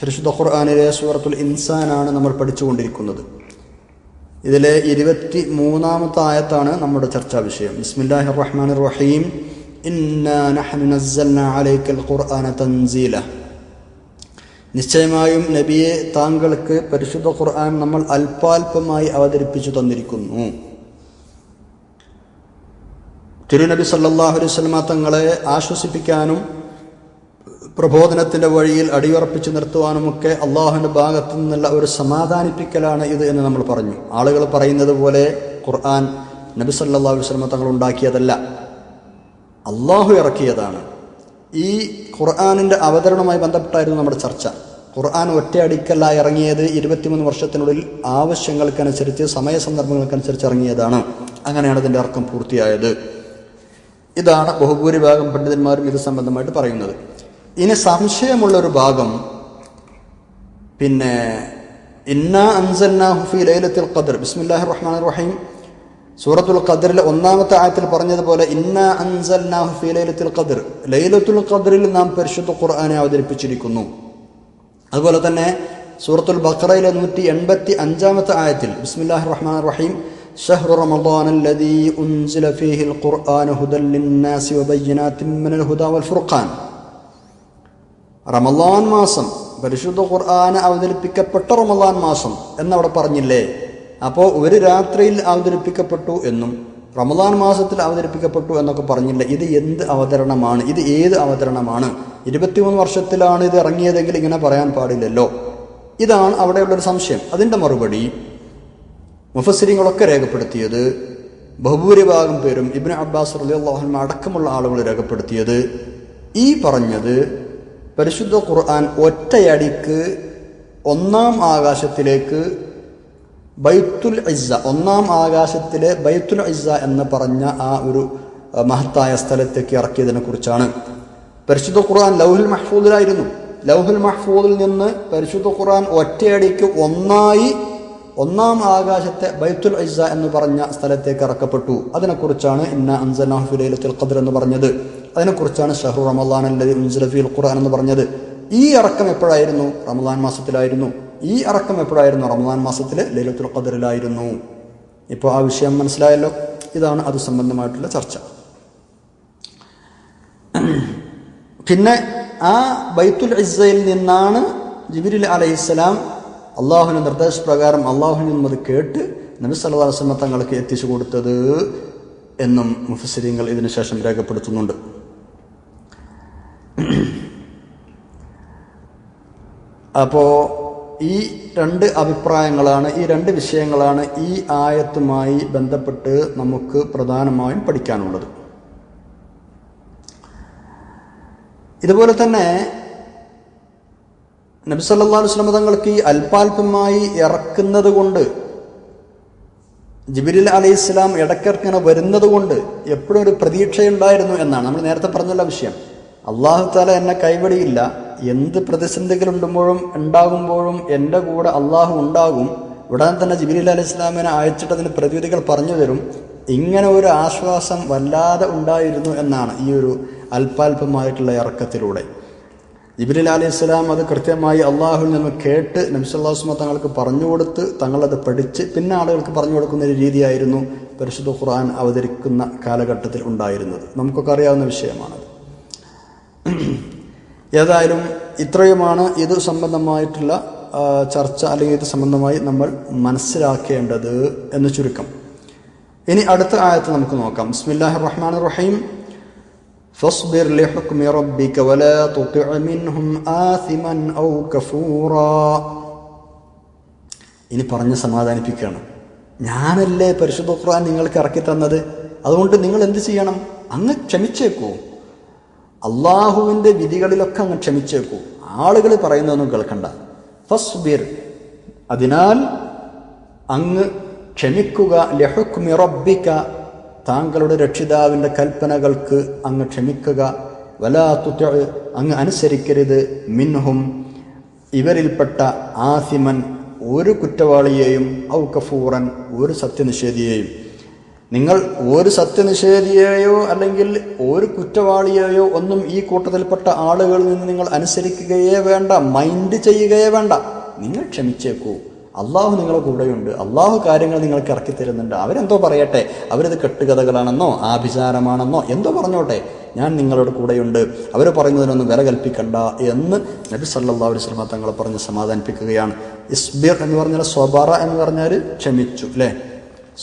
പരിശുദ്ധ ഖുർആാനിലെ സൂറത്തുൽ ഇൻസാനാണ് നമ്മൾ പഠിച്ചുകൊണ്ടിരിക്കുന്നത്. ഇതിലെ ഇരുപത്തി മൂന്നാമത്തെ ആയത്താണ് നമ്മുടെ ചർച്ചാ വിഷയം. ബിസ്മില്ലാഹി റഹ്മാൻ റഹീം നിശ്ചയമായും നബിയെ താങ്കൾക്ക് പരിശുദ്ധ ഖുർആൻ നമ്മൾ അല്പാൽപമായി അവതരിപ്പിച്ചു തന്നിരിക്കുന്നു. തിരുനബി സല്ലല്ലാഹു അലൈഹി വസല്ലമ തങ്ങളെ ആശ്വസിപ്പിക്കാനും പ്രബോധനത്തിന്റെ വഴിയിൽ അടിയുറപ്പിച്ച് നിർത്തുവാനുമൊക്കെ അള്ളാഹുവിന്റെ ഭാഗത്തു നിന്നുള്ള ഒരു സമാധാനിപ്പിക്കലാണ് ഇത് എന്ന് നമ്മൾ പറഞ്ഞു. ആളുകൾ പറയുന്നത് പോലെ ഖുർആൻ നബി സല്ലാ വസ്ലമ തങ്ങൾ ഉണ്ടാക്കിയതല്ല. അള്ളാഹു ഇറക്കിയതാണ്. ഈ ഖുർആാനിന്റെ അവതരണവുമായി ബന്ധപ്പെട്ടായിരുന്നു നമ്മുടെ ചർച്ച. ഖുർആൻ ഒറ്റയടിക്കല്ല ഇറങ്ങിയത് ഇരുപത്തിമൂന്ന് വർഷത്തിനുള്ളിൽ ആവശ്യങ്ങൾക്കനുസരിച്ച് സമയ സന്ദർഭങ്ങൾക്കനുസരിച്ച് ഇറങ്ങിയതാണ്. അങ്ങനെയാണ് ഇതിന്റെ അർക്കം പൂർത്തിയായത്. ഇതാണ് ബഹുഭൂരിഭാഗം പണ്ഡിതന്മാരും ഇത് സംബന്ധമായിട്ട് പറയുന്നത്. ഇനി സംശയമുള്ളൊരു ഭാഗം പിന്നെ ഇന്ന അൻസൽനാഹു ഫി ലൈലത്തുൽ ഖദർ ബിസ്മില്ലാഹിർ റഹ്മാനിർ റഹീം സൂറത്തുൽ ഖദറിലെ ഒന്നാമത്തെ ആയത്തിൽ പറഞ്ഞതുപോലെ ഇന്ന അൻസൽനാഹു ഫി ലൈലത്തുൽ ഖദർ ലൈലത്തുൽ ഖദറിൽ നാം പരിശുദ്ധ ഖുർആനെ അവതരിപ്പിച്ചിരിക്കുന്നു അതുപോലെ തന്നെ സൂറത്തുൽ ബഖറയിലെ നൂറ്റി എൺപത്തി അഞ്ചാമത്തെ ആയത്തിൽ ബിസ്മില്ലാഹിർ റഹ്മാനിർ റഹീം شهر رمضان الذي أنزل فيه القرآن هدى للناس وبينات من الهدى والفرقان റമലാൻ മാസം പരിശുദ്ധ ഖുർആൻ അവതരിപ്പിക്കപ്പെട്ട റമലാൻ മാസം എന്നവിടെ പറഞ്ഞില്ലേ? അപ്പോൾ ഒരു രാത്രിയിൽ അവതരിപ്പിക്കപ്പെട്ടു എന്നും റമലാൻ മാസത്തിൽ അവതരിപ്പിക്കപ്പെട്ടു എന്നൊക്കെ പറഞ്ഞില്ല? ഇത് എന്ത് അവതരണമാണ്? ഇത് ഏത് അവതരണമാണ്? ഇരുപത്തിമൂന്ന് വർഷത്തിലാണ് ഇത് ഇറങ്ങിയതെങ്കിൽ ഇങ്ങനെ പറയാൻ പാടില്ലല്ലോ. ഇതാണ് അവിടെയുള്ളൊരു സംശയം. അതിന്റെ മറുപടി മുഫസിരിങ്ങളൊക്കെ രേഖപ്പെടുത്തിയത് ബഹുഭൂരിഭാഗം പേരും ഇബിൻ അബ്ബാസ് റലിയല്ലാഹുമ അടക്കമുള്ള ആളുകൾ രേഖപ്പെടുത്തിയത് ഈ പറഞ്ഞത് പരിശുദ്ധ ഖുർആൻ ഒറ്റയടിക്ക് ഒന്നാം ആകാശത്തിലേക്ക് ബൈത്തുൽ ഇസ്സ ഒന്നാം ആകാശത്തിലെ ബൈത്തുൽ ഇസ്സ എന്ന് പറഞ്ഞ ആ ഒരു മഹത്തായ സ്ഥലത്തേക്ക് ഇറക്കിയതിനെ കുറിച്ചാണ്. പരിശുദ്ധ ഖുർആൻ ലൗഹുൽ മഹ്ഫൂദിലായിരുന്നു. ലൗഹുൽ മഹ്ഫൂദിൽ നിന്ന് പരിശുദ്ധ ഖുർആൻ ഒറ്റയടിക്ക് ഒന്നായി ഒന്നാം ആകാശത്തെ ബൈത്തുൽ ഇസ്സ എന്ന് പറഞ്ഞ സ്ഥലത്തേക്ക് ഇറക്കപ്പെട്ടു. അതിനെക്കുറിച്ചാണ് ഇന്ന അൻസൽ ഖദർ എന്ന് പറഞ്ഞത്. അതിനെക്കുറിച്ചാണ് ഷഹ്റു റമലാൻ അല്ലതി ഖുർആൻ എന്ന് പറഞ്ഞത്. ഈ ഇറക്കം എപ്പോഴായിരുന്നു? റമലാൻ മാസത്തിലായിരുന്നു. ഈ ഇറക്കം എപ്പോഴായിരുന്നു? റമലാൻ മാസത്തിലെ ലൈലത്തുൽ ഖദറിലായിരുന്നു. ഇപ്പോൾ ആ വിഷയം മനസ്സിലായല്ലോ. ഇതാണ് അത് സംബന്ധമായിട്ടുള്ള ചർച്ച. പിന്നെ ആ ബൈത്തുൽ ഇസ്സയിൽ നിന്നാണ് ജിബിരിൽ അലൈഹിസ്സലാം അള്ളാഹുവിന്റെ നിർദ്ദേശപ്രകാരം അള്ളാഹുവിൽ നിന്നും അത് കേട്ട് നബി അലൈഹി വസല്ലം തങ്ങൾക്ക് എത്തിച്ചു കൊടുത്തത് എന്നും മുഫസിരിങ്ങൾ ഇതിനുശേഷം രേഖപ്പെടുത്തുന്നുണ്ട്. അപ്പോൾ ഈ രണ്ട് അഭിപ്രായങ്ങളാണ് ഈ രണ്ട് വിഷയങ്ങളാണ് ഈ ആയത്തുമായി ബന്ധപ്പെട്ട് നമുക്ക് പ്രധാനമായും പഠിക്കാനുള്ളത്. ഇതുപോലെ തന്നെ നബി അലൈഹി വസല്ലം തങ്ങൾക്ക് ഈ അൽപാൽപമായി ഇറക്കുന്നത് കൊണ്ട് ജിബിരിൽ അലി ഇസ്ലാം ഇടയ്ക്കിറക്കിങ്ങനെ വരുന്നത് കൊണ്ട് എപ്പോഴും ഒരു പ്രതീക്ഷയുണ്ടായിരുന്നു എന്നാണ്. നമ്മൾ നേരത്തെ പറഞ്ഞുള്ള വിഷയം. അള്ളാഹു താല എന്നെ കൈവടിയില്ല. എന്ത് പ്രതിസന്ധികൾ ഉണ്ടുമ്പോഴും ഉണ്ടാകുമ്പോഴും എന്റെ കൂടെ അള്ളാഹു ഉണ്ടാകും. ഉടൻ തന്നെ ജിബിലി അലൈഹി ഇസ്ലാമിനെ അയച്ചിട്ടതിന് പ്രതിവിധികൾ പറഞ്ഞു തരും. ഇങ്ങനെ ഒരു ആശ്വാസം വല്ലാതെ ഉണ്ടായിരുന്നു എന്നാണ് ഈ ഒരു അല്പാൽപമായിട്ടുള്ള ഇറക്കത്തിലൂടെ. ജിബിലി അലി ഇസ്ലാം അത് കൃത്യമായി അള്ളാഹുവിൽ നിന്ന് കേട്ട് നബിസല്ലാസ്മ തങ്ങൾക്ക് പറഞ്ഞു കൊടുത്ത് തങ്ങളത് പഠിച്ച് പിന്നെ ആളുകൾക്ക് പറഞ്ഞു കൊടുക്കുന്ന ഒരു രീതിയായിരുന്നു പരിശുദ്ധ ഖുർആൻ അവതരിക്കുന്ന കാലഘട്ടത്തിൽ ഉണ്ടായിരുന്നത്. നമുക്കൊക്കെ അറിയാവുന്ന വിഷയമാണത്. ഏതായാലും ഇത്രയുമാണ് ഇത് സംബന്ധമായിട്ടുള്ള ചർച്ച അല്ലെങ്കിൽ ഇത് സംബന്ധമായി നമ്മൾ മനസ്സിലാക്കേണ്ടത് എന്ന് ചുരുക്കം ഇനി അടുത്ത ആയത്ത് നമുക്ക് നോക്കാം ബിസ്മില്ലാഹിർ റഹ്മാനിർ റഹീം فاصبر لحكم ربك ولا تطع منهم آثما أو كفورا ഇനി പറഞ്ഞ് സമാധാനിപ്പിക്കുകയാണ് ഞാനല്ലേ പരിശുദ്ധ ഖുർആൻ നിങ്ങൾക്ക് ഇറക്കി തന്നത് അതുകൊണ്ട് നിങ്ങൾ എന്ത് ചെയ്യണം അങ്ങ് ക്ഷമിച്ചേക്കൂ അള്ളാഹുവിന്റെ വിധികളിലൊക്കെ അങ്ങ് ക്ഷമിച്ചേക്കൂ. ആളുകൾ പറയുന്നതൊന്നും കേൾക്കണ്ട. ഫസ്ബിർ. അതിനാൽ അങ്ങ് ക്ഷമിക്കുക. ലഹുക്മി റബ്ബിക. താങ്കളുടെ രക്ഷിതാവിന്റെ കൽപ്പനകൾക്ക് അങ്ങ് ക്ഷമിക്കുക. വലാ അങ്ങ് അനുസരിക്കരുത്. മിൻഹും. ഇവരിൽപ്പെട്ട ആസിമൻ ഒരു കുറ്റവാളിയെയും ഔ കഫൂറൻ ഒരു സത്യനിഷേധിയെയും. നിങ്ങൾ ഒരു സത്യനിഷേധിയെയോ അല്ലെങ്കിൽ ഒരു കുറ്റവാളിയെയോ ഒന്നും ഈ കൂട്ടത്തിൽപ്പെട്ട ആളുകളിൽ നിന്ന് നിങ്ങൾ അനുസരിക്കുകയേ വേണ്ട മൈൻഡ് ചെയ്യുകയേ വേണ്ട. നിങ്ങൾ ക്ഷമിച്ചേക്കൂ. അള്ളാഹു നിങ്ങളുടെ കൂടെയുണ്ട്. അള്ളാഹു കാര്യങ്ങൾ നിങ്ങൾക്ക് ഇറക്കി തരുന്നുണ്ട്. അവരെന്തോ പറയട്ടെ? അവരത് കെട്ടുകഥകളാണെന്നോ ആഭിചാരമാണെന്നോ എന്തോ പറഞ്ഞോട്ടെ? ഞാൻ നിങ്ങളുടെ കൂടെയുണ്ട്. അവർ പറയുന്നതിനൊന്നും വില കൽപ്പിക്കണ്ട എന്ന് നബി സല്ലാ അലൈഹി സ്വലമ തങ്ങളെ പറഞ്ഞ് സമാധാനിപ്പിക്കുകയാണ്. ഇസ്ബിർ എന്ന് പറഞ്ഞാൽ സ്വബറ എന്ന് പറഞ്ഞാൽ ക്ഷമിച്ചു അല്ലേ?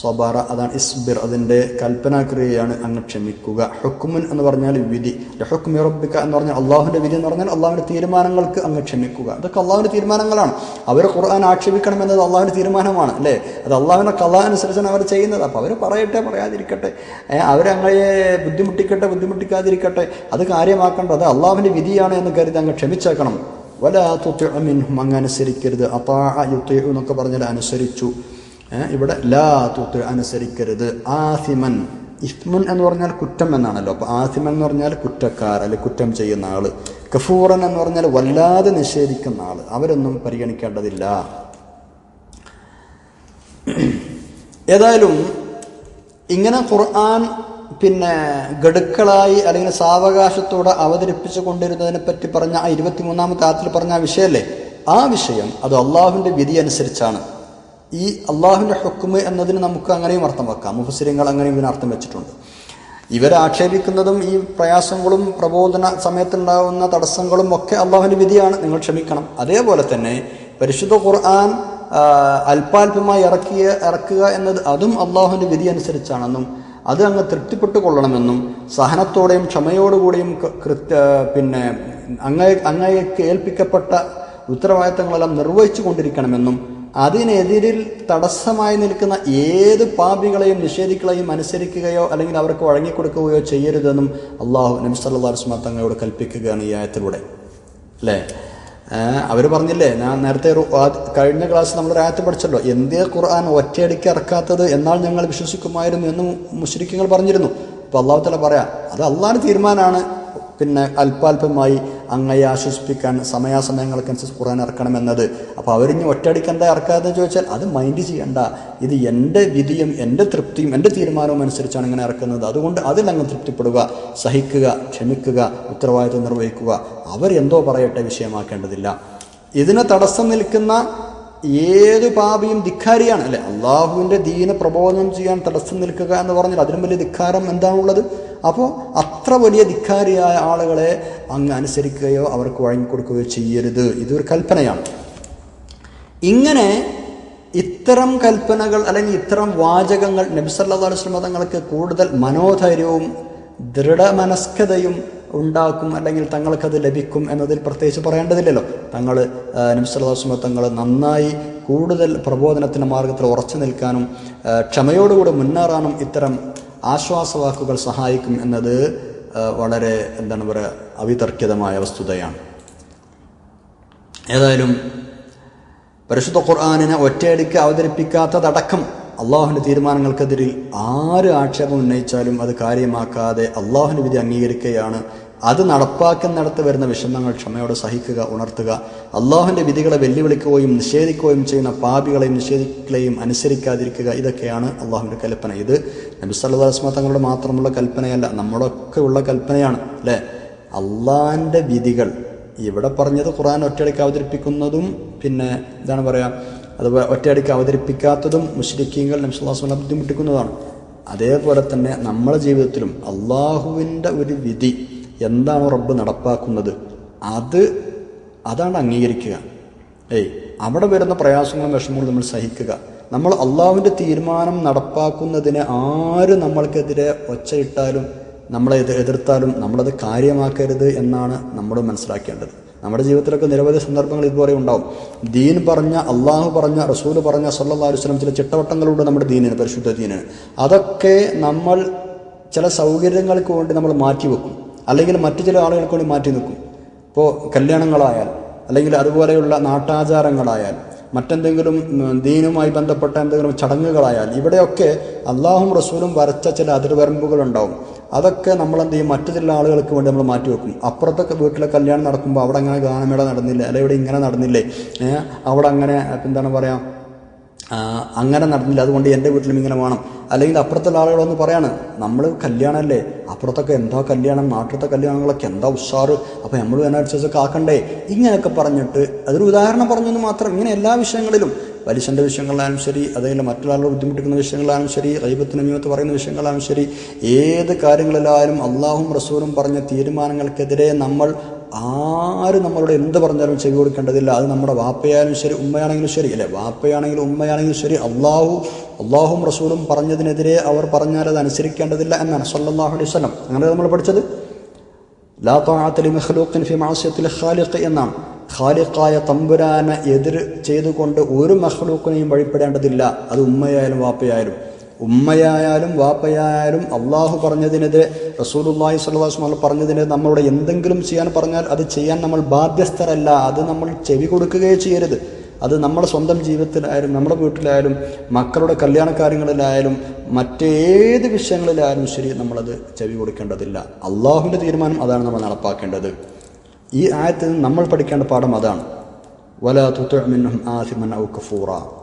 സ്വബാറ അതാണ് ഇസ്ബിർ അതിന്റെ കൽപ്പനാക്രിയയാണ് അങ്ങ് ക്ഷമിക്കുക. ഹുക്കുമുൻ എന്ന് പറഞ്ഞാൽ വിധി. ഹുക്കുമി റബ്ബിക്ക എന്ന് പറഞ്ഞാൽ അള്ളാഹുവിന്റെ വിധി എന്ന് പറഞ്ഞാൽ അള്ളാഹുവിന്റെ തീരുമാനങ്ങൾക്ക് അങ്ങ് ക്ഷമിക്കുക. അതൊക്കെ അള്ളാഹുവിന്റെ തീരുമാനങ്ങളാണ്. അവർ ഖുർആൻ ആക്ഷേപിക്കണം എന്നത് അള്ളാഹുവിന്റെ തീരുമാനമാണ് അല്ലേ? അത് അള്ളാഹുവിന്റെ കഥ അനുസരിച്ചാണ് അവർ ചെയ്യുന്നത്. അപ്പോൾ അവർ പറയട്ടെ പറയാതിരിക്കട്ടെ. അവരങ്ങനെ ബുദ്ധിമുട്ടിക്കട്ടെ ബുദ്ധിമുട്ടിക്കാതിരിക്കട്ടെ. അത് കാര്യമാക്കേണ്ടത് അത് അള്ളാഹുവിന്റെ വിധിയാണ് എന്ന് കരുതി അങ്ങ് ക്ഷമിച്ചേക്കണം. വല അങ്ങ് അനുസരിക്കരുത്. അപ്പാ യുത്തി എന്നൊക്കെ പറഞ്ഞാൽ അനുസരിച്ചു. ഇവിടെ ലാ തൂത്ത് അനുസരിക്കരുത്. ആസിമൻ. ഇസ്മുൻ എന്ന് പറഞ്ഞാൽ കുറ്റം എന്നാണല്ലോ. അപ്പോൾ ആസിമൻ എന്ന് പറഞ്ഞാൽ കുറ്റക്കാർ അല്ലെ കുറ്റം ചെയ്യുന്ന ആൾ കഫൂറൻ എന്ന് പറഞ്ഞാൽ വല്ലാതെ നിഷേധിക്കുന്ന ആൾ അവരൊന്നും പരിഗണിക്കേണ്ടതില്ല. ഏതായാലും ഇങ്ങനെ ഖുർആൻ പിന്നെ ഗഡുക്കളായി അല്ലെങ്കിൽ സാവകാശത്തോടെ അവതരിപ്പിച്ചു കൊണ്ടിരുന്നതിനെ പറ്റി പറഞ്ഞ ആ ഇരുപത്തിമൂന്നാമത്തെ ആത്തിൽ പറഞ്ഞ ആ വിഷയമല്ലേ ആ വിഷയം അത് അള്ളാഹുവിന്റെ വിധി അനുസരിച്ചാണ്. ഈ അള്ളാഹുവിന്റെ ഹുക്കുമ് എന്നതിന് നമുക്ക് അങ്ങനെയും അർത്ഥം വെക്കാം. മുഫസിരിങ്ങൾ അങ്ങനെയും ഇതിന് അർത്ഥം വെച്ചിട്ടുണ്ട്. ഇവരെ ആക്ഷേപിക്കുന്നതും ഈ പ്രയാസങ്ങളും പ്രബോധന സമയത്തുണ്ടാകുന്ന തടസ്സങ്ങളും ഒക്കെ അള്ളാഹുവിന്റെ വിധിയാണ്. നിങ്ങൾ ക്ഷമിക്കണം. അതേപോലെ തന്നെ പരിശുദ്ധ ഖുർആൻ അല്പാൽപമായി ഇറക്കിയ ഇറക്കുക എന്നത് അതും അള്ളാഹുവിന്റെ വിധി അനുസരിച്ചാണെന്നും അത് അങ്ങ് തൃപ്തിപ്പെട്ടു കൊള്ളണമെന്നും സഹനത്തോടെയും ക്ഷമയോടുകൂടിയും കൃത്യ പിന്നെ അങ്ങയെ അങ്ങയെ ഏൽപ്പിക്കപ്പെട്ട ഉത്തരവാദിത്തങ്ങളെല്ലാം നിർവഹിച്ചു കൊണ്ടിരിക്കണമെന്നും അതിനെതിരിൽ തടസ്സമായി നിൽക്കുന്ന ഏത് പാപികളെയും നിഷേധികളെയും അനുസരിക്കുകയോ അല്ലെങ്കിൽ അവർക്ക് വഴങ്ങിക്കൊടുക്കുകയോ ചെയ്യരുതെന്നും അള്ളാഹു നബി സല്ലാ വസ്മ തങ്ങളോട് കൽപ്പിക്കുകയാണ് ഈ ആയത്തിലൂടെ. അല്ലേ? അവർ പറഞ്ഞില്ലേ ഞാൻ നേരത്തെ കഴിഞ്ഞ ക്ലാസ് നമ്മൾ ആയത്ത് പഠിച്ചല്ലോ എന്തേ ഖുർആൻ ഒറ്റയടിക്ക് ഇറക്കാത്തത് എന്നാൽ ഞങ്ങൾ വിശ്വസിക്കുമായിരുന്നു എന്ന് മുസ്ലിക്കുകൾ പറഞ്ഞിരുന്നു. അപ്പോൾ അള്ളാഹു തല പറയാം അത് അള്ളാഹിന് തീരുമാനമാണ്. പിന്നെ അല്പാൽപമായി അങ്ങയെ ആശ്വസിപ്പിക്കാൻ സമയാസമയങ്ങൾക്കനുസരിച്ച് ഖുർആൻ ഇറക്കണമെന്നത്. അപ്പോൾ അവരിഞ്ഞ് ഒറ്റയടിക്ക് എന്താ ഇറക്കാതെന്ന് ചോദിച്ചാൽ അത് മൈൻഡ് ചെയ്യണ്ട. ഇത് എന്റെ വിധിയും എന്റെ തൃപ്തിയും എന്റെ തീരുമാനവും അനുസരിച്ചാണ് ഇങ്ങനെ ഇറക്കുന്നത്. അതുകൊണ്ട് അതിലങ്ങ് തൃപ്തിപ്പെടുക സഹിക്കുക ക്ഷമിക്കുക ഉത്തരവാദിത്വം നിർവഹിക്കുക. അവരെന്തോ പറയട്ടെ വിഷയമാക്കേണ്ടതില്ല. ഇതിന് തടസ്സം നിൽക്കുന്ന ഏത് പാപിയും ധിക്കാരിയാണ്. അല്ലെ? അള്ളാഹുവിന്റെ ദീന പ്രബോധനം ചെയ്യാൻ തടസ്സം നിൽക്കുക എന്ന് പറഞ്ഞാൽ അതിലും വലിയ ധിക്കാരം എന്താണുള്ളത്? അപ്പോൾ അത്ര വലിയ ധിക്കാരിയായ ആളുകളെ അങ്ങ് അനുസരിക്കുകയോ അവർക്ക് വഴങ്ങിക്കൊടുക്കുകയോ ചെയ്യരുത്. ഇതൊരു കൽപ്പനയാണ്. ഇങ്ങനെ ഇത്തരം കൽപ്പനകൾ അല്ലെങ്കിൽ ഇത്തരം വാചകങ്ങൾ നബിസല്ലാ മതങ്ങൾക്ക് തങ്ങൾക്ക് കൂടുതൽ മനോധൈര്യവും ദൃഢമനസ്കതയും ഉണ്ടാക്കും അല്ലെങ്കിൽ തങ്ങൾക്കത് ലഭിക്കും എന്നതിൽ പ്രത്യേകിച്ച് പറയേണ്ടതില്ലല്ലോ. തങ്ങൾ നബിസല്ലാ വസ്ലമ തങ്ങൾ നന്നായി കൂടുതൽ പ്രബോധനത്തിന്റെ മാർഗത്തിൽ ഉറച്ചു നിൽക്കാനും ക്ഷമയോടുകൂടി മുന്നേറാനും ഇത്തരം ആശ്വാസവാക്കുകൾ സഹായിക്കും എന്നത് വളരെ എന്താണ് പറയുക അവിതർക്കിതമായ വസ്തുതയാണ്. ഏതായാലും പരിശുദ്ധ ഖുർആാനിനെ ഒറ്റയടിക്ക് അവതരിപ്പിക്കാത്തതടക്കം അള്ളാഹുവിന്റെ തീരുമാനങ്ങൾക്കെതിരിൽ ആര് ആക്ഷേപം ഉന്നയിച്ചാലും അത് കാര്യമാക്കാതെ അള്ളാഹുവിന്റെ വിധി അംഗീകരിക്കുകയാണ് അത് നടപ്പാക്കുന്നിടത്ത് വരുന്ന വിഷമങ്ങൾ ക്ഷമയോടെ സഹിക്കുക ഉണർത്തുക. അള്ളാഹുവിന്റെ വിധികളെ വെല്ലുവിളിക്കുകയും നിഷേധിക്കുകയും ചെയ്യുന്ന പാപികളെയും നിഷേധിക്കുകയും അനുസരിക്കാതിരിക്കുക ഇതൊക്കെയാണ് അള്ളാഹുവിന്റെ കൽപ്പന. ഇത് നബി വസല്ലം തങ്ങളുടെ മാത്രമുള്ള കൽപ്പനയല്ല നമ്മളൊക്കെ ഉള്ള കൽപ്പനയാണ് അല്ലേ? അള്ളാഹിന്റെ വിധികൾ ഇവിടെ പറഞ്ഞത് ഖുറാൻ ഒറ്റയടിക്ക് അവതരിപ്പിക്കുന്നതും പിന്നെ എന്താണ് പറയുക അതുപോലെ ഒറ്റയടിക്ക് അവതരിപ്പിക്കാത്തതും മുസ്ലിക്കീങ്ങൾ നംസുല്ലാസ്മല ബുദ്ധിമുട്ടിക്കുന്നതാണ്. അതേപോലെ തന്നെ നമ്മുടെ ജീവിതത്തിലും അള്ളാഹുവിന്റെ ഒരു വിധി എന്താണോ റബ്ബ് നടപ്പാക്കുന്നത് അത് അതാണ് അംഗീകരിക്കുക. ഏയ് അവിടെ വരുന്ന പ്രയാസങ്ങളും വിഷമങ്ങളും നമ്മൾ സഹിക്കുക. നമ്മൾ അള്ളാഹുവിന്റെ തീരുമാനം നടപ്പാക്കുന്നതിന് ആര് നമ്മൾക്കെതിരെ ഒച്ചയിട്ടാലും നമ്മളെ ഇത് എതിർത്താലും നമ്മളത് കാര്യമാക്കരുത് എന്നാണ് നമ്മൾ മനസ്സിലാക്കേണ്ടത്. നമ്മുടെ ജീവിതത്തിലൊക്കെ നിരവധി സന്ദർഭങ്ങൾ ഇതുപോലെ ഉണ്ടാവും. ദീൻ പറഞ്ഞ അള്ളാഹു പറഞ്ഞ റസൂൽ പറഞ്ഞ സല്ലാ വസ്ലം ചില ചിട്ടവട്ടങ്ങളുണ്ട് നമ്മുടെ ദീനിന് പരിശുദ്ധ ദീനിന്. അതൊക്കെ നമ്മൾ ചില സൗകര്യങ്ങൾക്ക് വേണ്ടി നമ്മൾ മാറ്റിവെക്കും. അല്ലെങ്കിൽ മറ്റു ചില ആളുകൾക്ക് വേണ്ടി മാറ്റി നിൽക്കും. ഇപ്പോൾ കല്യാണങ്ങളായാൽ അല്ലെങ്കിൽ അതുപോലെയുള്ള നാട്ടാചാരങ്ങളായാൽ മറ്റെന്തെങ്കിലും ദീനുമായി ബന്ധപ്പെട്ട എന്തെങ്കിലും ചടങ്ങുകളായാൽ ഇവിടെയൊക്കെ അള്ളാഹും റസൂലും വരച്ച ചില അതിർവരമ്പുകളുണ്ടാവും. അതൊക്കെ നമ്മൾ എന്ത് ചെയ്യും? മറ്റു ചില ആളുകൾക്ക് വേണ്ടി നമ്മൾ മാറ്റി വെക്കും. അപ്പുറത്തൊക്കെ വീട്ടിലെ കല്യാണം നടക്കുമ്പോൾ അവിടെ അങ്ങനെ ഗാനമേള നടന്നില്ല? അല്ലെങ്കിൽ ഇവിടെ ഇങ്ങനെ നടന്നില്ലേ? അവിടെ അങ്ങനെ എന്താണ് പറയുക അങ്ങനെ നടന്നില്ല. അതുകൊണ്ട് എന്റെ വീട്ടിലും ഇങ്ങനെ വേണം. അല്ലെങ്കിൽ അപ്പുറത്തുള്ള ആളുകളൊന്ന് പറയാണ് നമ്മൾ കല്യാണമല്ലേ അപ്പുറത്തൊക്കെ എന്താ കല്യാണം? നാട്ടിലത്തെ കല്യാണങ്ങളൊക്കെ എന്താ ഉഷാറ്? അപ്പോൾ നമ്മൾ അതിനനുസരിച്ചൊക്കെ കാക്കണ്ടേ ഇങ്ങനെയൊക്കെ പറഞ്ഞിട്ട് അതൊരു ഉദാഹരണം പറഞ്ഞെന്ന് മാത്രം ഇങ്ങനെ എല്ലാ വിഷയങ്ങളിലും പലിശന്റെ വിഷയങ്ങളിലായാലും ശരി അതേപോലെ മറ്റുള്ള ബുദ്ധിമുട്ടിക്കുന്ന വിഷയങ്ങളായാലും ശരി റൈബത്തിന് നിയമത്ത് പറയുന്ന വിഷയങ്ങളായാലും ശരി ഏത് കാര്യങ്ങളിലായാലും അള്ളാഹും റസൂലും പറഞ്ഞ തീരുമാനങ്ങൾക്കെതിരെ നമ്മൾ ആര് നമ്മളോട് എന്ത് പറഞ്ഞാലും ചെവി കൊടുക്കേണ്ടതില്ല. അത് നമ്മുടെ വാപ്പയാലും ശരി ഉമ്മയാണെങ്കിലും ശരി അല്ലേ? വാപ്പയാണെങ്കിലും ഉമ്മയാണെങ്കിലും ശരി. അള്ളാഹു അള്ളാഹും റസൂലും പറഞ്ഞതിനെതിരെ അവർ പറഞ്ഞാൽ അത് അനുസരിക്കേണ്ടതില്ല എന്നാണ് സല്ലല്ലാഹു അലൈഹി വസല്ലം. അങ്ങനെ നമ്മൾ പഠിച്ചത്? ലാ മഖ്ലൂഖിൻ ഫി മാസ്യത്തിൽ ഖാലിഖ് എന്നാണ്. ഖാലിഖായ തമ്പുരാനെ എതിർ ചെയ്തുകൊണ്ട് ഒരു മഖ്ലൂക്കിനെയും വഴിപ്പെടേണ്ടതില്ല. അത് ഉമ്മയായാലും വാപ്പയായാലും. ഉമ്മയായാലും വാപ്പയായാലും അള്ളാഹു പറഞ്ഞതിനെതിരെ റസൂലുള്ളാഹി സ്വല്ലല്ലാഹു അലൈഹി വസല്ലം പറഞ്ഞതിന് നമ്മളോട് എന്തെങ്കിലും ചെയ്യാൻ പറഞ്ഞാൽ അത് ചെയ്യാൻ നമ്മൾ ബാധ്യസ്ഥരല്ല. അത് നമ്മൾ ചെവി കൊടുക്കുകയേ ചെയ്യരുത്. അത് നമ്മുടെ സ്വന്തം ജീവിതത്തിലായാലും നമ്മുടെ വീട്ടിലായാലും മക്കളുടെ കല്യാണ കാര്യങ്ങളിലായാലും മറ്റേത് വിഷയങ്ങളിലായാലും ശരി നമ്മളത് ചെവി കൊടുക്കേണ്ടതില്ല. അള്ളാഹുവിന്റെ തീരുമാനം അതാണ് നമ്മൾ നടപ്പാക്കേണ്ടത്. ഈ ആയത്തിൽ നമ്മൾ പഠിക്കേണ്ട പാഠം അതാണ്. വല തുത്തുഴമിന്നും ആസിമൻ ഔ കഫൂറ.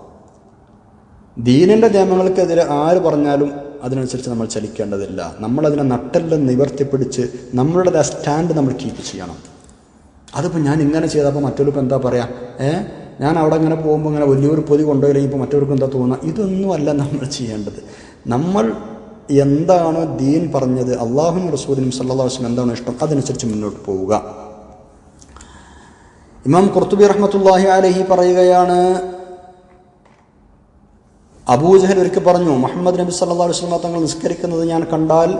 ദീനിന്റെ നിയമങ്ങൾക്കെതിരെ ആര് പറഞ്ഞാലും അതിനനുസരിച്ച് നമ്മൾ ചലിക്കേണ്ടതില്ല. നമ്മളതിനെ നട്ടെല്ലാം നിവർത്തിപ്പിടിച്ച് നമ്മളുടെ സ്റ്റാൻഡ് നമ്മൾ കീപ്പ് ചെയ്യണം. അതിപ്പോൾ ഞാൻ ഇങ്ങനെ ചെയ്തപ്പോൾ മറ്റൊരുപ്പം എന്താ പറയുക ഏ? ഞാൻ അവിടെ ഇങ്ങനെ പോകുമ്പോൾ ഇങ്ങനെ വലിയൊരു പൊതി കൊണ്ടുപോയില്ലെങ്കിൽ ഇപ്പോൾ മറ്റവർക്ക് എന്താ തോന്നുക ഇതൊന്നുമല്ല നമ്മൾ ചെയ്യേണ്ടത്. നമ്മൾ എന്താണോ ദീൻ പറഞ്ഞത് അള്ളാഹുനും റസൂലിനും സല്ലാ വസ്ലം എന്താണോ ഇഷ്ടം അതനുസരിച്ച് മുന്നോട്ട് പോവുക. ഇമാം കുർത്തുബി റഹ്മത്തുല്ലാഹി അലഹി പറയുകയാണ് അബൂജഹൽ ഒരിക്കൽ പറഞ്ഞു മുഹമ്മദ് നബി സല്ലാ വസ്ലമ തങ്ങൾ നിസ്കരിക്കുന്നത് ഞാൻ കണ്ടാൽ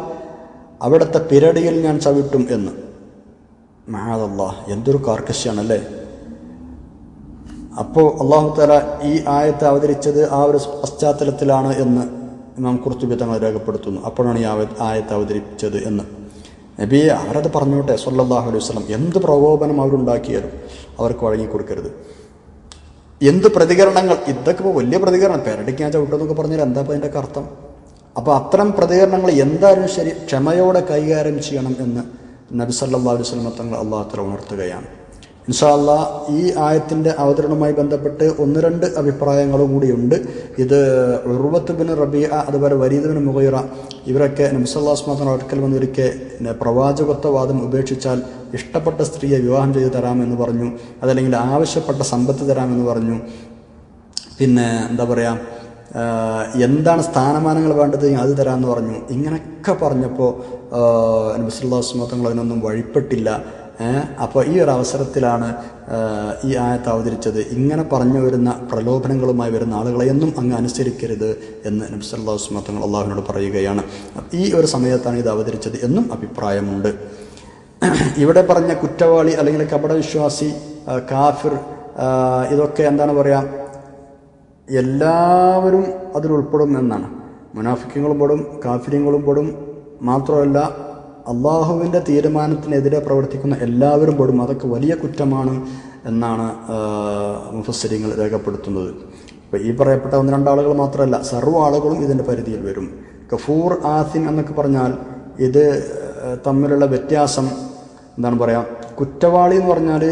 അവിടുത്തെ പിരടിയിൽ ഞാൻ ചവിട്ടും എന്ന്. മഹാദല്ലാ എന്തൊരു കാർക്കശ്യാണല്ലേ? അപ്പോൾ അള്ളാഹു താല ഈ ആയത്തെ അവതരിച്ചത് ആ ഒരു പശ്ചാത്തലത്തിലാണ് എന്ന് നാം കുർത്തുബി തങ്ങൾ രേഖപ്പെടുത്തുന്നു. അപ്പോഴാണ് ഈ ആയത്ത് അവതരിച്ചത് എന്ന്. നബിയെ അവരത് പറഞ്ഞോട്ടെ സല്ലാഹു അലൈഹി വസല്ലം എന്ത് പ്രകോപനം അവരുണ്ടാക്കിയാലും അവർക്ക് വഴങ്ങിക്കൊടുക്കരുത്. എന്ത് പ്രതികരണങ്ങൾ? ഇതൊക്കെ ഇപ്പോൾ വലിയ പ്രതികരണം. പെരടിക്ക് ചവിട്ടെന്നൊക്കെ പറഞ്ഞാൽ എന്താ അപ്പോൾ അതിന്റെ അർത്ഥം? അപ്പോൾ അത്തരം പ്രതികരണങ്ങൾ എന്തായാലും ശരി ക്ഷമയോടെ കൈകാര്യം ചെയ്യണം എന്ന് നബിസല്ലാ വസല്ലം തങ്ങൾ അള്ളാഹു തല ഉണർത്തുകയാണ്. ഇൻഷാ അല്ലാ ഈ ആയത്തിന്റെ അവതരണവുമായി ബന്ധപ്പെട്ട് ഒന്ന് രണ്ട് അഭിപ്രായങ്ങളും കൂടിയുണ്ട്. ഇത് ഉർവത്ത് ബിൻ റബിയ അതുപോലെ വരീദ് ബിൻ മുഗൈറ ഇവരൊക്കെ നബ്സല്ലാസ്മാത്തൻ ഒരിക്കൽ വന്നൊരിക്കൽ പ്രവാചകത്വവാദം ഉപേക്ഷിച്ചാൽ ഇഷ്ടപ്പെട്ട സ്ത്രീയെ വിവാഹം ചെയ്തു തരാമെന്ന് പറഞ്ഞു അതല്ലെങ്കിൽ ആവശ്യപ്പെട്ട സമ്പത്ത് തരാമെന്ന് പറഞ്ഞു. പിന്നെ എന്താ പറയുക എന്താണ് സ്ഥാനമാനങ്ങൾ വേണ്ടത്? അത് തരാമെന്ന് പറഞ്ഞു. ഇങ്ങനെയൊക്കെ പറഞ്ഞപ്പോൾ നബിസുല്ലാസ്മത്തങ്ങൾ അതിനൊന്നും വഴിപ്പെട്ടില്ല. അപ്പോൾ ഈ ഒരു അവസരത്തിലാണ് ഈ ആയത്ത് അവതരിച്ചത്. ഇങ്ങനെ പറഞ്ഞു വരുന്ന പ്രലോഭനങ്ങളുമായി വരുന്ന ആളുകളെയൊന്നും അങ്ങ് അനുസരിക്കരുത് എന്ന് നബ്സല്ലാസ്മത്തങ്ങൾ അള്ളാഹുവിനോട് പറയുകയാണ്. ഈ ഒരു സമയത്താണ് ഇത് അവതരിച്ചത് എന്നും അഭിപ്രായമുണ്ട്. ഇവിടെ പറഞ്ഞ കുറ്റവാളി അല്ലെങ്കിൽ കപടവിശ്വാസി കാഫിർ ഇതൊക്കെ എന്താണ് പറയുക എല്ലാവരും അതിൽ ഉൾപ്പെടും എന്നാണ്. മുനാഫിക്കങ്ങളും പെടും കാഫിര്യങ്ങളും പെടും മാത്രമല്ല അള്ളാഹുവിന്റെ തീരുമാനത്തിനെതിരെ പ്രവർത്തിക്കുന്ന എല്ലാവരും പെടും അതൊക്കെ വലിയ കുറ്റമാണ് എന്നാണ് മുഫസ്സരിങ്ങൾ രേഖപ്പെടുത്തുന്നത്. ഇപ്പോൾ ഈ പറയപ്പെട്ട ഒന്ന് രണ്ടാളുകൾ മാത്രമല്ല സർവ ആളുകളും ഇതിന്റെ പരിധിയിൽ വരും. കഫൂർ ആസിൻ എന്നൊക്കെ പറഞ്ഞാൽ ഇത് തമ്മിലുള്ള വ്യത്യാസം എന്താണ് പറയുക കുറ്റവാളി എന്ന് പറഞ്ഞാൽ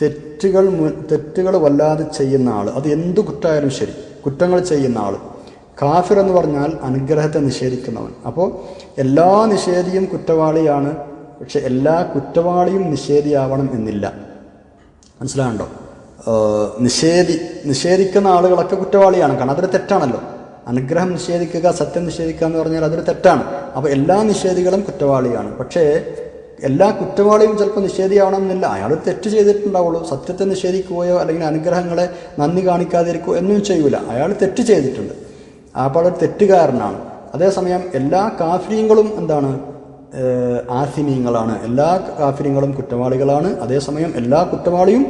തെറ്റുകൾ തെറ്റുകൾ വല്ലാതെ ചെയ്യുന്ന ആൾ അത് എന്ത് കുറ്റമായാലും ശരി കുറ്റങ്ങൾ ചെയ്യുന്ന ആൾ കാഫിർ എന്ന് പറഞ്ഞാൽ അനുഗ്രഹത്തെ നിഷേധിക്കുന്നവൻ. അപ്പോൾ എല്ലാ നിഷേധിയും കുറ്റവാളിയാണ്. പക്ഷെ എല്ലാ കുറ്റവാളിയും നിഷേധിയാവണം എന്നില്ല. മനസ്സിലാകണ്ടോ നിഷേധി നിഷേധിക്കുന്ന ആളുകളൊക്കെ കുറ്റവാളിയാണ്. കാരണം അതൊരു തെറ്റാണല്ലോ. അനുഗ്രഹം നിഷേധിക്കുക സത്യം നിഷേധിക്കുക എന്ന് പറഞ്ഞാൽ അതൊരു തെറ്റാണ്. അപ്പോൾ എല്ലാ നിഷേധികളും കുറ്റവാളിയാണ്. പക്ഷേ എല്ലാ കുറ്റവാളിയും ചിലപ്പോൾ നിഷേധിയാവണമെന്നില്ല അയാൾ തെറ്റ് ചെയ്തിട്ടുണ്ടാവുള്ളൂ. സത്യത്തെ നിഷേധിക്കുകയോ അല്ലെങ്കിൽ അനുഗ്രഹങ്ങളെ നന്ദി കാണിക്കാതിരിക്കുകയോ ഒന്നും ചെയ്യൂല. അയാൾ തെറ്റ് ചെയ്തിട്ടുണ്ട്. അപ്പോൾ തെറ്റുകാരനാണ്. അതേസമയം എല്ലാ കാഫര്യങ്ങളും എന്താണ്? ആസിനീയങ്ങളാണ് എല്ലാ കാഫര്യങ്ങളും കുറ്റവാളികളാണ്. അതേസമയം എല്ലാ കുറ്റവാളിയും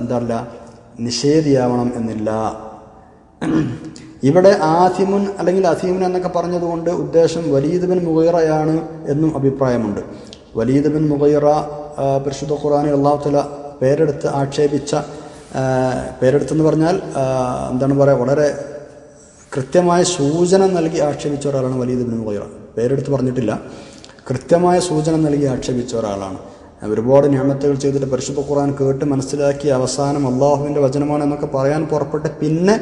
എന്താല്ല നിഷേധിയാവണം എന്നില്ല. ഇവിടെ ആസിമുൻ അല്ലെങ്കിൽ അസീമുൻ എന്നൊക്കെ പറഞ്ഞതുകൊണ്ട് ഉദ്ദേശം വലീദ് ബിൻ മുഗൈറയാണ് എന്നും അഭിപ്രായമുണ്ട്. വലീദ് ബിൻ മുഗൈറ പരിശുദ്ധ ഖുറാനിൽ അള്ളാഹു തല പേരെടുത്ത് ആക്ഷേപിച്ച പേരെടുത്തെന്ന് പറഞ്ഞാൽ എന്താണ് പറയുക വളരെ കൃത്യമായ സൂചന നൽകി ആക്ഷേപിച്ച ഒരാളാണ് വലിയ ഇബ്നു മുഗൈറ. പേരെടുത്ത് പറഞ്ഞിട്ടില്ല. കൃത്യമായ സൂചന നൽകി ആക്ഷേപിച്ച ഒരാളാണ്. ഒരുപാട് ഞാമത്തുകൾ ചെയ്തിട്ട് പരിശുദ്ധ ഖുർആൻ കേട്ട് മനസ്സിലാക്കി അവസാനം അള്ളാഹുവിന്റെ വചനമാണ് എന്നൊക്കെ പറയാൻ പുറപ്പെട്ട് പിന്നെ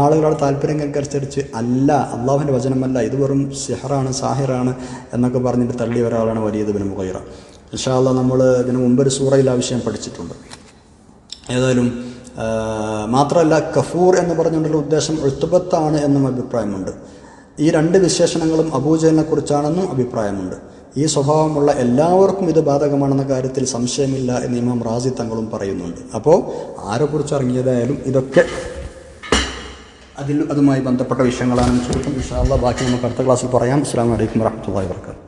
ആളുകളുടെ താല്പര്യങ്ങൾക്കനുസരിച്ച് അല്ല അള്ളാഹുവിന്റെ വചനമല്ല ഇത് വെറും സിഹറാണ് സാഹിറാണ് എന്നൊക്കെ പറഞ്ഞിട്ട് തള്ളിയ ഒരാളാണ് വലിയത് ബിൻ മുഖൈറ ഇൻഷാല്ല നമ്മൾ ഇതിനു മുമ്പ് ഒരു സൂറയിൽ ആ വിഷയം പഠിച്ചിട്ടുണ്ട്. ഏതായാലും മാത്രമല്ല കഫൂർ എന്ന് പറഞ്ഞുകൊണ്ടുള്ള ഉദ്ദേശം ഉഴുത്തുബത്താണ് എന്നും അഭിപ്രായമുണ്ട്. ഈ രണ്ട് വിശേഷണങ്ങളും അബൂജനെക്കുറിച്ചാണെന്നും അഭിപ്രായമുണ്ട്. ഈ സ്വഭാവമുള്ള എല്ലാവർക്കും ഇത് ബാധകമാണെന്ന കാര്യത്തിൽ സംശയമില്ല എന്ന് ഇമാം റാസി തങ്ങളും പറയുന്നുണ്ട്. അപ്പോൾ ആരെക്കുറിച്ച് ഇറങ്ങിയതായാലും ഇതൊക്കെ അതിൽ അതുമായി ബന്ധപ്പെട്ട വിഷയങ്ങളാണ് ചുരുക്കം വിഷയമുള്ള ബാക്കി നമുക്ക് അടുത്ത ക്ലാസ്സിൽ പറയാം. അസ്സാം വലൈക്കും വരഹമുല്ലാ വർക്കാത്തു